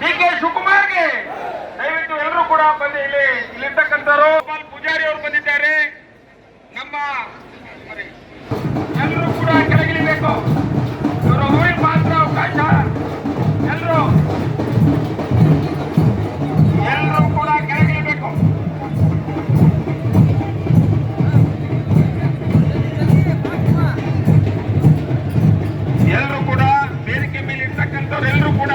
D K ಶಿವಕುಮಾರ್ಗೆ. ದಯವಿಟ್ಟು ಎಲ್ಲರೂ ಕೂಡ ಬಂದು ಇಲ್ಲಿ, ಇಲ್ಲಿರ್ತಕ್ಕಂಥವ್ರು. ಪೂಜಾರಿ ಅವರು ಬಂದಿದ್ದಾರೆ. ನಮ್ಮ ಎಲ್ಲರೂ ಕೂಡ ಕೆಳಗಿಳಿಬೇಕು. ಇವರ ಹೂವಿನ ಮಾತ್ರ ಅವಕಾಶ. ಎಲ್ಲರೂ ಎಲ್ಲರೂ ಕೂಡ ಕೆಳಗಿಳಿಬೇಕು. ಎಲ್ಲರೂ ಕೂಡ ಬೇಡಿಕೆ ಮೇಲೆ ಇರ್ತಕ್ಕಂಥವ್ರು ಎಲ್ಲರೂ ಕೂಡ